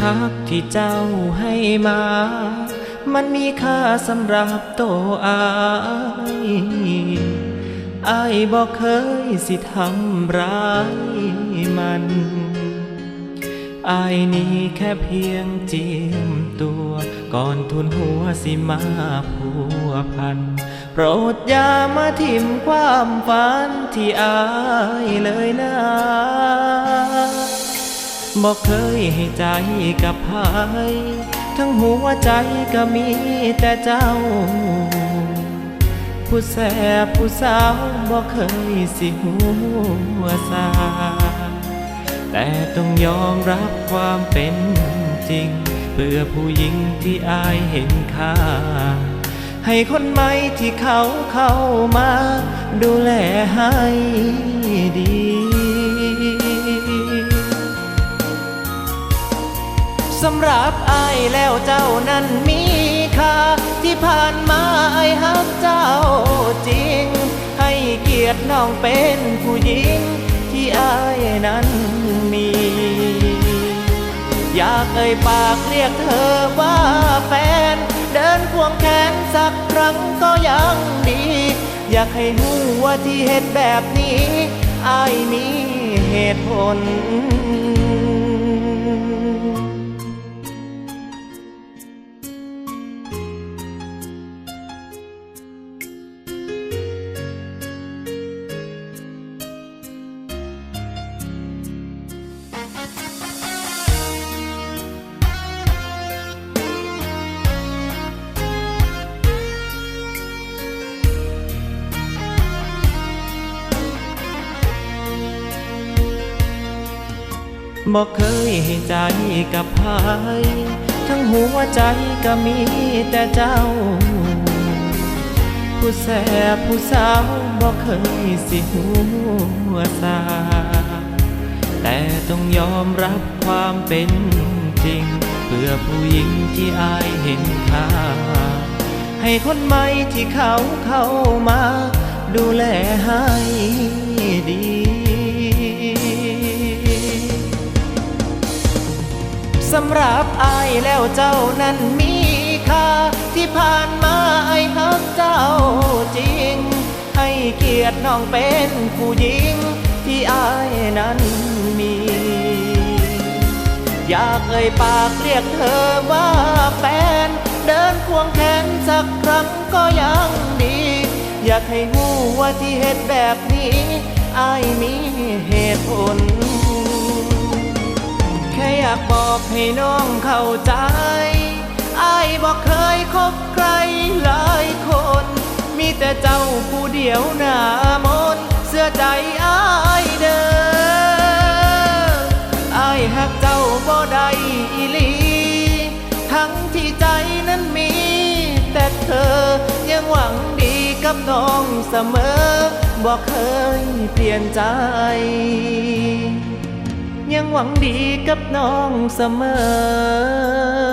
ฮักที่เจ้าให้มา มันมีค่าสำหรับโตวอายอายบอกเคยสิทำร้ายมันอายนี้แค่เพียงเจียมตัว ก่อนทุนหัวสิมาผัวพัน โปรดอย่ามาทิมความฝันที่อายเลยนะ บอกเคยให้ใจกับใครทั้งหัวใจก็มีแต่เจ้า ผู้แสบผู้สาวบอกเคยสิหัวซาแต่ต้องยอมรับความเป็นจริง เพื่อผู้หญิงที่อายเห็นค่า ให้คนใหม่ที่เขาเข้ามา ดูแลให้ดี สำหรับอายแล้วเจ้านั้นมีค่าที่ผ่านมาอายฮักเจ้าจริง ให้เกียรติน้องเป็นผู้หญิง ที่อายนั้นมี อยากเอ่ยปากเรียกเธอว่าแฟน เดินควงแขนสักครั้งก็ยังดี อยากให้หูว่าที่เหตุแบบนี้อายมีเหตุผล บอกเคยให้ใจกับใครทั้งหัวใจก็มีแต่เจ้า ผู้แสบผู้สาวบอกเคยสิหัวซาแต่ต้องยอมรับความเป็นจริง เพื่อผู้หญิงที่อายเห็นค่า ให้คนใหม่ที่เขาเข้ามา ดูแลให้ สำหรับอายแล้วเจ้านั้นมีค่า ที่ผ่านมาไอ้ฮักเจ้าจริง ให้เกียรติน้องเป็นผู้หญิง ที่อายนั้นมี อยากเอ่ยปากเรียกเธอว่าแฟน เดินควงแขนสักครั้งก็ยังดี อยากให้หูว่าที่เหตุแบบนี้อายมีเหตุผลากบอกให้น้องเข้าใจอายบอกเคยคบใครหลายคน มีแต่เจ้าผู้เดียวหน้ามนต์เสื้อใจอายเด้ออายหักเจ้าบ่ได้อีหลี ทั้งที่ใจนั้นมี แต่เธอยังหวังดีกับน้องเสมอบอกเคยเปลี่ยนใจ ยังหวังดีกับน้องเสมอ